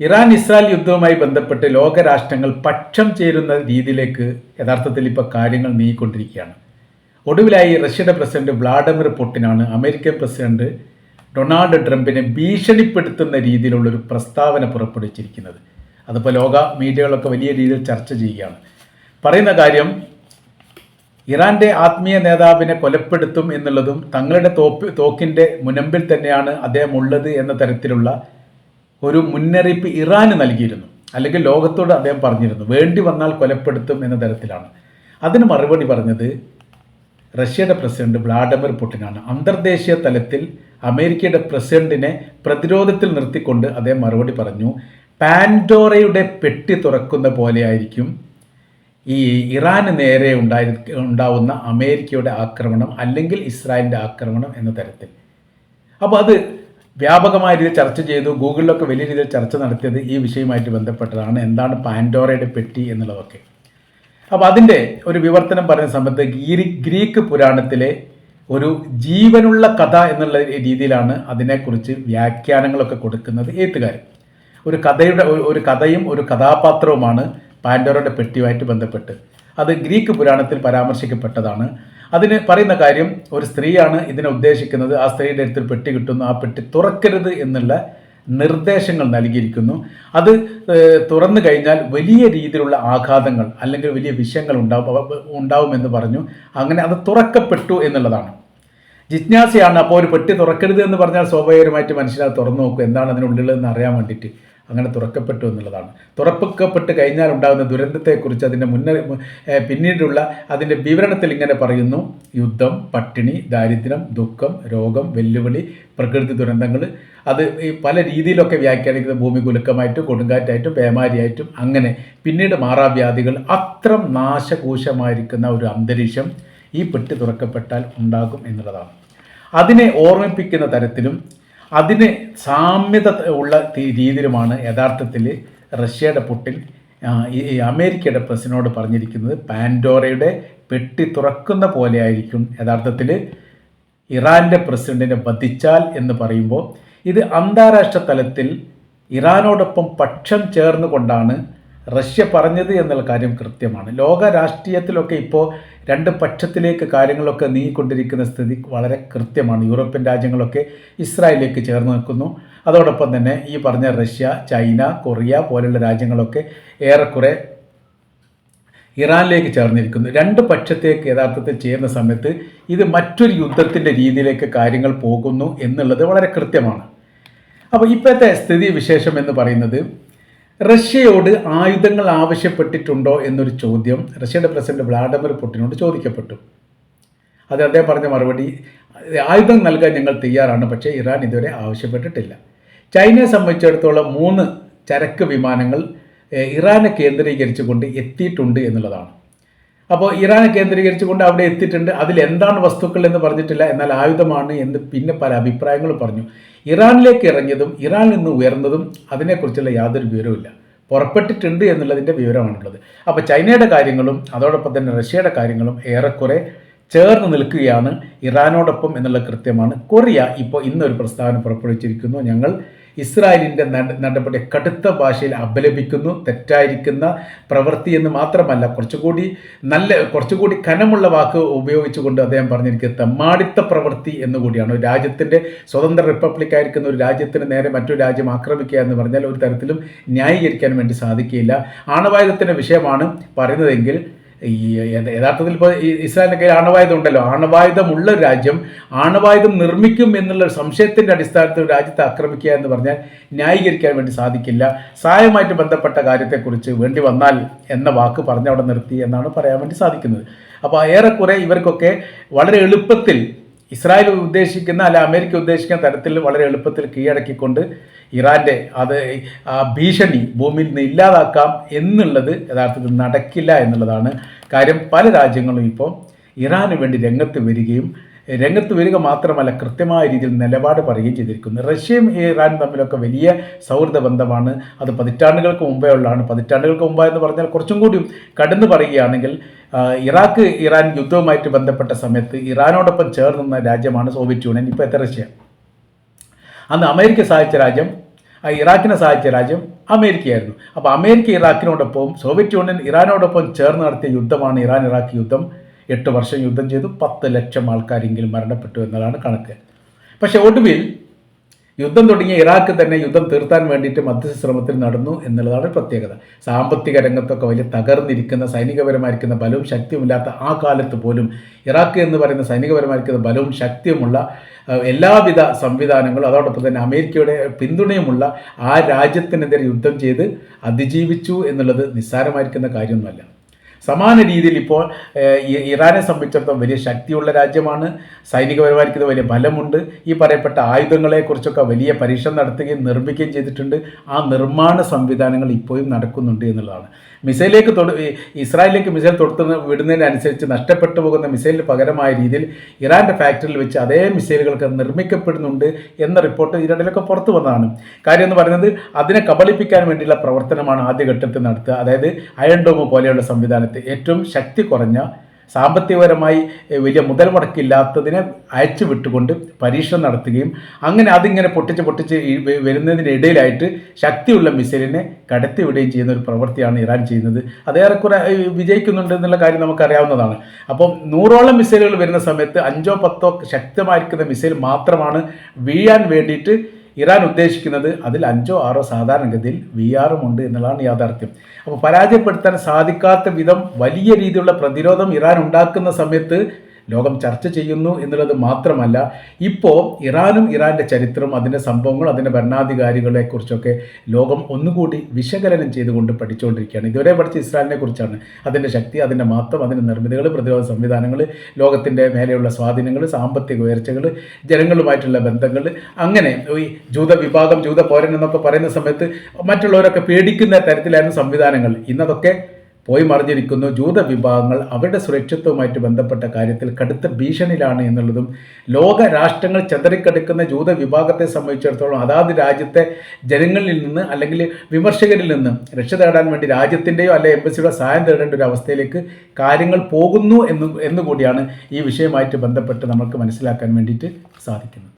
Iran Israel യുദ്ധവുമായി ബന്ധപ്പെട്ട് ലോകരാഷ്ട്രങ്ങൾ പക്ഷം ചേരുന്ന രീതിയിലേക്ക് യഥാർത്ഥത്തിൽ ഇപ്പോൾ കാര്യങ്ങൾ നീങ്ങിക്കൊണ്ടിരിക്കുകയാണ്. ഒടുവിലായി റഷ്യയുടെ പ്രസിഡന്റ് വ്ളാഡിമിർ പുട്ടിനാണ് അമേരിക്കൻ പ്രസിഡന്റ് ഡൊണാൾഡ് ട്രംപിനെ ഭീഷണിപ്പെടുത്തുന്ന രീതിയിലുള്ളൊരു പ്രസ്താവന പുറപ്പെടുവിച്ചിരിക്കുന്നത്. അതിപ്പോൾ ലോക മീഡിയകളൊക്കെ വലിയ രീതിയിൽ ചർച്ച ചെയ്യുകയാണ്. പറയുന്ന കാര്യം ഇറാന്റെ ആത്മീയ നേതാവിനെ കൊലപ്പെടുത്തും എന്നുള്ളതും തങ്ങളുടെ തോപ്പ് തോക്കിന്റെ മുനമ്പിൽ തന്നെയാണ് അദ്ദേഹം ഉള്ളത് എന്ന തരത്തിലുള്ള ഒരു മുന്നറിയിപ്പ് ഇറാന് നൽകിയിരുന്നു. അല്ലെങ്കിൽ ലോകത്തോട് അദ്ദേഹം പറഞ്ഞിരുന്നു. വേണ്ടി വന്നാൽ കൊലപ്പെടുത്തും എന്ന തരത്തിലാണ്. അതിന് മറുപടി പറഞ്ഞത് റഷ്യയുടെ പ്രസിഡന്റ് വ്ളാഡിമിർ പുടിനാണ്. അന്തർദേശീയ തലത്തിൽ അമേരിക്കയുടെ പ്രസിഡന്റിനെ പ്രതിരോധത്തിൽ നിർത്തിക്കൊണ്ട് അദ്ദേഹം മറുപടി പറഞ്ഞു. പാൻഡോറയുടെ പെട്ടി തുറക്കുന്ന പോലെയായിരിക്കും ഈ ഇറാന് നേരെ ഉണ്ടായി ഉണ്ടാവുന്ന അമേരിക്കയുടെ ആക്രമണം അല്ലെങ്കിൽ ഇസ്രായേലിന്റെ ആക്രമണം എന്ന തരത്തിൽ. അപ്പോൾ അത് വ്യാപകമായ രീതിയിൽ ചർച്ച ചെയ്തു. ഗൂഗിളിലൊക്കെ വലിയ രീതിയിൽ ചർച്ച നടത്തിയത് ഈ വിഷയവുമായിട്ട് ബന്ധപ്പെട്ടതാണ്. എന്താണ് പാൻഡോറയുടെ പെട്ടി എന്നുള്ളതൊക്കെ. അപ്പോൾ അതിന്റെ ഒരു വിവർത്തനം പറയുന്ന സമയത്ത് ഗീരി ഗ്രീക്ക് പുരാണത്തിലെ ഒരു ജീവനുള്ള കഥ എന്നുള്ള രീതിയിലാണ് അതിനെക്കുറിച്ച് വ്യാഖ്യാനങ്ങളൊക്കെ കൊടുക്കുന്നത് എഴുത്തുകാരൻ ഒരു കഥയുടെ ഒരു കഥയും ഒരു കഥാപാത്രവുമാണ് പാൻഡോറയുടെ പെട്ടിയുമായിട്ട് ബന്ധപ്പെട്ട്. അത് ഗ്രീക്ക് പുരാണത്തിൽ പരാമർശിക്കപ്പെട്ടതാണ്. അതിന് പറയുന്ന കാര്യം ഒരു സ്ത്രീയാണ് ഇതിനെ ഉദ്ദേശിക്കുന്നത്. ആ സ്ത്രീയുടെ അടുത്തൊരു പെട്ടി കിട്ടുന്നു. ആ പെട്ടി തുറക്കരുത് എന്നുള്ള നിർദ്ദേശങ്ങൾ നൽകിയിരിക്കുന്നു. അത് തുറന്നു കഴിഞ്ഞാൽ വലിയ രീതിയിലുള്ള ആഘാതങ്ങൾ അല്ലെങ്കിൽ വലിയ വിഷയങ്ങൾ ഉണ്ടാവും ഉണ്ടാവുമെന്ന് പറഞ്ഞു. അങ്ങനെ അത് തുറക്കപ്പെട്ടു എന്നുള്ളതാണ്. ജിജ്ഞാസയാണ് അപ്പോൾ ഒരു പെട്ടി തുറക്കരുത് എന്ന് പറഞ്ഞാൽ സ്വാഭാവികമായിട്ട് മനുഷ്യനത് തുറന്നു നോക്കും. എന്താണ് അതിനുള്ളിലെന്ന് അറിയാൻ വേണ്ടിയിട്ട്. അങ്ങനെ തുറക്കപ്പെട്ടു എന്നുള്ളതാണ്. തുറപ്പിക്കപ്പെട്ട് കഴിഞ്ഞാൽ ഉണ്ടാകുന്ന ദുരന്തത്തെക്കുറിച്ച് അതിന്റെ മുന്ന പിന്നീടുള്ള അതിന്റെ വിവരണത്തിൽ ഇങ്ങനെ പറയുന്നു. യുദ്ധം പട്ടിണി ദാരിദ്ര്യം ദുഃഖം രോഗം വെല്ലുവിളി പ്രകൃതി ദുരന്തങ്ങൾ. അത് ഈ പല രീതിയിലൊക്കെ വ്യാഖ്യാനിക്കുന്നത് ഭൂമി കുലുക്കമായിട്ടും കൊടുങ്കാറ്റായിട്ടും പേമാരിയായിട്ടും അങ്ങനെ പിന്നീട് മാറാവ്യാധികൾ അത്ര നാശകൂശമായിരിക്കുന്ന ഒരു അന്തരീക്ഷം ഈ പെട്ടി തുറക്കപ്പെട്ടാൽ ഉണ്ടാകും എന്നുള്ളതാണ്. അതിനെ ഓർമ്മിപ്പിക്കുന്ന തരത്തിലും അതിന് സാമ്യത ഉള്ള രീതിയിലുമാണ് യഥാർത്ഥത്തിൽ റഷ്യയുടെ പുട്ടിൻ ഈ അമേരിക്കയുടെ പ്രസിനോട് പറഞ്ഞിരിക്കുന്നത് പാൻഡോറയുടെ പെട്ടി തുറക്കുന്ന പോലെയായിരിക്കും യഥാർത്ഥത്തിൽ ഇറാന്റെ പ്രസിഡന്റിനെ വധിച്ചാൽ എന്ന് പറയുമ്പോൾ ഇത് അന്താരാഷ്ട്ര തലത്തിൽ ഇറാനോടൊപ്പം പക്ഷം ചേർന്നുകൊണ്ടാണ് റഷ്യ പറഞ്ഞത് എന്നുള്ള കാര്യം കൃത്യമാണ്. ലോക രാഷ്ട്രീയത്തിലൊക്കെ ഇപ്പോൾ രണ്ട് പക്ഷത്തിലേക്ക് കാര്യങ്ങളൊക്കെ നീങ്ങിക്കൊണ്ടിരിക്കുന്ന സ്ഥിതി വളരെ കൃത്യമാണ്. യൂറോപ്യൻ രാജ്യങ്ങളൊക്കെ ഇസ്രായേലിലേക്ക് ചേർന്ന് നിൽക്കുന്നു. അതോടൊപ്പം തന്നെ ഈ പറഞ്ഞ റഷ്യ ചൈന കൊറിയ പോലുള്ള രാജ്യങ്ങളൊക്കെ ഏറെക്കുറെ ഇറാനിലേക്ക് ചേർന്നിരിക്കുന്നു. രണ്ട് പക്ഷത്തേക്ക് യഥാർത്ഥത്തിൽ ചേരുന്ന സമയത്ത് ഇത് മറ്റൊരു യുദ്ധത്തിന്റെ രീതിയിലേക്ക് കാര്യങ്ങൾ പോകുന്നു എന്നുള്ളത് വളരെ കൃത്യമാണ്. അപ്പോൾ ഇപ്പോഴത്തെ സ്ഥിതി വിശേഷം എന്ന് പറയുന്നത് റഷ്യയോട് ആയുധങ്ങൾ ആവശ്യപ്പെട്ടിട്ടുണ്ടോ എന്നൊരു ചോദ്യം റഷ്യയുടെ പ്രസിഡന്റ് വ്ളാഡിമിർ പുടിനോട് ചോദിക്കപ്പെട്ടു. അത് അദ്ദേഹം പറഞ്ഞ മറുപടി ആയുധം നൽകാൻ ഞങ്ങൾ തയ്യാറാണ് പക്ഷേ ഇറാൻ ഇതുവരെ ആവശ്യപ്പെട്ടിട്ടില്ല. ചൈനയെ സംബന്ധിച്ചിടത്തോളം മൂന്ന് ചരക്ക് വിമാനങ്ങൾ ഇറാനെ കേന്ദ്രീകരിച്ചുകൊണ്ട് എത്തിയിട്ടുണ്ട് എന്നുള്ളതാണ്. അപ്പോൾ ഇറാനെ കേന്ദ്രീകരിച്ചുകൊണ്ട് അവിടെ എത്തിയിട്ടുണ്ട്. അതിൽ എന്താണ് വസ്തുക്കൾ എന്ന് പറഞ്ഞിട്ടില്ല. എന്നാൽ ആയുധമാണ് എന്ന് പിന്നെ പല അഭിപ്രായങ്ങളും പറഞ്ഞു. ഇറാനിലേക്ക് ഇറങ്ങിയതും ഇറാനിൽ നിന്ന് ഉയർന്നതും അതിനെക്കുറിച്ചുള്ള യാതൊരു വിവരവുമില്ല. പുറപ്പെട്ടിട്ടുണ്ട് എന്നുള്ളതിന്റെ വിവരമാണുള്ളത്. അപ്പോൾ ചൈനയുടെ കാര്യങ്ങളും അതോടൊപ്പം തന്നെ റഷ്യയുടെ കാര്യങ്ങളും ഏറെക്കുറെ ചേർന്ന് നിൽക്കുകയാണ് ഇറാനോടൊപ്പം എന്നുള്ള കൃത്യമാണ്. കൊറിയ ഇപ്പോൾ ഇന്നൊരു പ്രസ്താവന പുറപ്പെടുവിച്ചിരിക്കുന്നു. ഞങ്ങൾ ഇസ്രായേലിന്റെ നട- നടപടി കടുത്ത ഭാഷയിൽ അപലപിക്കുന്നു തെറ്റായിരിക്കുന്ന പ്രവൃത്തി എന്ന് മാത്രമല്ല കുറച്ചുകൂടി നല്ല കുറച്ചുകൂടി കനമുള്ള വാക്ക് ഉപയോഗിച്ചുകൊണ്ട് അദ്ദേഹം പറഞ്ഞിരിക്കുന്നത് തെമ്മാടിത്ത പ്രവൃത്തി എന്നുകൂടിയാണ് ഒരു രാജ്യത്തിന്റെ സ്വതന്ത്ര റിപ്പബ്ലിക് ആയിരിക്കുന്ന ഒരു രാജ്യത്തിന് നേരെ മറ്റൊരു രാജ്യം ആക്രമിക്കുക എന്ന് പറഞ്ഞാൽ ഒരു തരത്തിലും ന്യായീകരിക്കാൻ വേണ്ടി സാധിക്കില്ല. ആണവായുധത്തിന്റെ വിഷയമാണ് പറയുന്നതെങ്കിൽ ഈ യഥ- യഥാർത്ഥത്തിൽ ഇപ്പോൾ ഇസ്രായേലിന്റെ കയ്യിൽ ആണവായുധം ഉണ്ടല്ലോ. ആണവായുധമുള്ള രാജ്യം ആണവായുധം നിർമ്മിക്കും എന്നുള്ള സംശയത്തിന്റെ അടിസ്ഥാനത്തിൽ രാജ്യത്തെ ആക്രമിക്കുക എന്ന് പറഞ്ഞാൽ ന്യായീകരിക്കാൻ വേണ്ടി സാധിക്കില്ല. സഹായമായിട്ട് ബന്ധപ്പെട്ട കാര്യത്തെക്കുറിച്ച് വേണ്ടി വന്നാൽ എന്ന വാക്ക് പറഞ്ഞ് അവിടെ നിർത്തി എന്നാണ് പറയാൻ വേണ്ടി സാധിക്കുന്നത്. അപ്പോൾ ഏറെക്കുറെ ഇവർക്കൊക്കെ വളരെ എളുപ്പത്തിൽ ഇസ്രായേൽ ഉദ്ദേശിക്കുന്ന അല്ല അമേരിക്ക ഉദ്ദേശിക്കുന്ന തരത്തിൽ വളരെ എളുപ്പത്തിൽ കീഴടക്കിക്കൊണ്ട് ഇറാന്റെ അത് ഭീഷണി ഭൂമിയിൽ നിന്ന് ഇല്ലാതാക്കാം എന്നുള്ളത് യഥാർത്ഥത്തിൽ നടക്കില്ല എന്നുള്ളതാണ് കാര്യം. പല രാജ്യങ്ങളും ഇപ്പോൾ ഇറാന് വേണ്ടി രംഗത്ത് വരികയും രംഗത്ത് വരിക മാത്രമല്ല കൃത്യമായ രീതിയിൽ നിലപാട് പറയുകയും ചെയ്തിരിക്കുന്നു. റഷ്യയും ഇറാനും തമ്മിലൊക്കെ വലിയ സൗഹൃദ ബന്ധമാണ്. അത് പതിറ്റാണ്ടുകൾക്ക് മുമ്പേ ഉള്ളതാണ്. പതിറ്റാണ്ടുകൾക്ക് മുമ്പ് എന്ന് പറഞ്ഞാൽ കുറച്ചും കൂടി കടന്നു പറയുകയാണെങ്കിൽ ഇറാഖ് ഇറാൻ യുദ്ധവുമായിട്ട് ബന്ധപ്പെട്ട സമയത്ത് ഇറാനോടൊപ്പം ചേർന്ന രാജ്യമാണ് സോവിയറ്റ് യൂണിയൻ ഇപ്പോൾ എത്ര റഷ്യ. അന്ന് അമേരിക്ക സഹായിച്ച രാജ്യം ഇറാഖിനെ സഹായിച്ച രാജ്യം അമേരിക്കയായിരുന്നു. അപ്പോൾ അമേരിക്ക ഇറാഖിനോടൊപ്പം സോവിയറ്റ് യൂണിയൻ ഇറാനോടൊപ്പം ചേർന്ന് നടത്തിയ യുദ്ധമാണ് ഇറാൻ ഇറാഖ് യുദ്ധം. എട്ട് വർഷം യുദ്ധം ചെയ്തു പത്ത് ലക്ഷം ആൾക്കാരെങ്കിലും മരണപ്പെട്ടു എന്നതാണ് കണക്ക്. പക്ഷേ ഒടുവിൽ യുദ്ധം തുടങ്ങിയ ഇറാഖ് തന്നെ യുദ്ധം തീർത്താൻ വേണ്ടിയിട്ട് മധ്യസ്ഥ ശ്രമത്തിൽ നടന്നു എന്നുള്ളതാണ് പ്രത്യേകത. സാമ്പത്തിക രംഗത്തൊക്കെ വലിയ തകർന്നിരിക്കുന്ന സൈനികപരമായിരിക്കുന്ന ബലവും ശക്തിയുമില്ലാത്ത ആ കാലത്ത് പോലും ഇറാഖ് എന്ന് പറയുന്ന സൈനികപരമായിരിക്കുന്ന ബലവും ശക്തിയുമുള്ള എല്ലാവിധ സംവിധാനങ്ങളും അതോടൊപ്പം തന്നെ അമേരിക്കയുടെ പിന്തുണയുമുള്ള ആ രാജ്യത്തിനെതിരെ യുദ്ധം ചെയ്ത് അതിജീവിച്ചു എന്നുള്ളത് നിസ്സാരമായിരിക്കുന്ന കാര്യമൊന്നുമല്ല. സമാന രീതിയിൽ ഇപ്പോൾ ഇറാനെ സംബന്ധിച്ചിടത്തോളം വലിയ ശക്തിയുള്ള രാജ്യമാണ്. സൈനികപരമായിരിക്കുന്ന വലിയ ബലമുണ്ട്. ഈ പറയപ്പെട്ട ആയുധങ്ങളെക്കുറിച്ചൊക്കെ വലിയ പരീക്ഷണം നടത്തുകയും നിർമ്മിക്കുകയും ചെയ്തിട്ടുണ്ട്. ആ നിർമ്മാണ സംവിധാനങ്ങൾ ഇപ്പോഴും നടക്കുന്നുണ്ട് എന്നുള്ളതാണ്. മിസൈലേക്ക് തൊടു ഇസ്രായേലിലേക്ക് മിസൈൽ തൊടുത്തുന്ന വിടുന്നതിനനുസരിച്ച് നഷ്ടപ്പെട്ടു പോകുന്ന മിസൈലിന് പകരമായ രീതിയിൽ ഇറാന്റെ ഫാക്ടറിയിൽ വെച്ച് അതേ മിസൈലുകൾക്ക് നിർമ്മിക്കപ്പെടുന്നുണ്ട് എന്ന റിപ്പോർട്ട് ഇതിനിടയിലൊക്കെ പുറത്തു വന്നതാണ്. കാര്യം എന്ന് പറയുന്നത് അതിനെ കബളിപ്പിക്കാൻ വേണ്ടിയുള്ള പ്രവർത്തനമാണ് ആദ്യഘട്ടത്തിൽ നടത്തുക. അതായത് അയൺ ഡോം പോലെയുള്ള സംവിധാനത്തെ ഏറ്റവും ശക്തി കുറഞ്ഞ സാമ്പത്തികപരമായി വലിയ മുതൽ മുടക്കില്ലാത്തതിനെ അയച്ചു വിട്ടുകൊണ്ട് പരീക്ഷണം നടത്തുകയും അങ്ങനെ അതിങ്ങനെ പൊട്ടിച്ച് പൊട്ടിച്ച് വരുന്നതിനിടയിലായിട്ട് ശക്തിയുള്ള മിസൈലിനെ കടത്തിവിടുകയും ചെയ്യുന്ന ഒരു പ്രവൃത്തിയാണ് ഇറാൻ ചെയ്യുന്നത്. അതേറെക്കുറെ വിജയിക്കുന്നുണ്ട് എന്നുള്ള കാര്യം നമുക്കറിയാവുന്നതാണ്. അപ്പം നൂറോളം മിസൈലുകൾ വരുന്ന സമയത്ത് അഞ്ചോ പത്തോ ശക്തമായിരിക്കുന്ന മിസൈൽ മാത്രമാണ് വീഴാൻ വേണ്ടിയിട്ട് ഇറാൻ ഉദ്ദേശിക്കുന്നത് അതിൽ അഞ്ചോ ആറോ സാധാരണഗതിയിൽ വി ആറും ഉണ്ട് എന്നുള്ളതാണ് യാഥാർത്ഥ്യം. അപ്പോൾ പരാജയപ്പെടുത്താൻ സാധിക്കാത്ത വിധം വലിയ രീതിയിലുള്ള പ്രതിരോധം ഇറാൻ ഉണ്ടാക്കുന്ന സമയത്ത് ലോകം ചർച്ച ചെയ്യുന്നു എന്നുള്ളത് മാത്രമല്ല ഇപ്പോൾ ഇറാനും ഇറാന്റെ ചരിത്രം അതിന്റെ സംഭവങ്ങൾ അതിന്റെ ഭരണാധികാരികളെ കുറിച്ചൊക്കെ ലോകം ഒന്നുകൂടി വിശകലനം ചെയ്തുകൊണ്ട് പഠിച്ചുകൊണ്ടിരിക്കുകയാണ്. ഇതുവരെ പഠിച്ച ഇസ്രായേലിനെ കുറിച്ചാണ്. അതിന്റെ ശക്തി അതിന്റെ മാത്രം അതിന്റെ നിർമ്മിതികൾ പ്രതിരോധ സംവിധാനങ്ങൾ ലോകത്തിന്റെ മേലെയുള്ള സ്വാധീനങ്ങൾ സാമ്പത്തിക ഉയർച്ചകൾ ജനങ്ങളുമായിട്ടുള്ള ബന്ധങ്ങൾ അങ്ങനെ ഈ ജൂത വിഭാഗം ജൂത പൗരൻ എന്നൊക്കെ പറയുന്ന സമയത്ത് മറ്റുള്ളവരൊക്കെ പേടിക്കുന്ന തരത്തിലായിരുന്നു സംവിധാനങ്ങൾ. ഇന്നതൊക്കെ പോയി മറിഞ്ഞിരിക്കുന്നു ജൂത വിഭാഗങ്ങൾ അവരുടെ സുരക്ഷിത്വവുമായിട്ട് ബന്ധപ്പെട്ട കാര്യത്തിൽ കടുത്ത ഭീഷണിയിലാണ് എന്നുള്ളതും ലോക രാഷ്ട്രങ്ങൾ ചെതറിക്കെടുക്കുന്ന ജൂത വിഭാഗത്തെ സംബന്ധിച്ചിടത്തോളം അതാത് രാജ്യത്തെ ജനങ്ങളിൽ നിന്ന് അല്ലെങ്കിൽ വിമർശകരിൽ നിന്ന് രക്ഷ തേടാൻ വേണ്ടി രാജ്യത്തിന്റെയോ അല്ലെ എംബസിയുടെ സഹായം തേടേണ്ട ഒരു അവസ്ഥയിലേക്ക് കാര്യങ്ങൾ പോകുന്നു എന്ന് എന്നുകൂടിയാണ് ഈ വിഷയമായിട്ട് ബന്ധപ്പെട്ട് നമുക്ക് മനസ്സിലാക്കാൻ വേണ്ടിയിട്ട് സാധിക്കുന്നത്.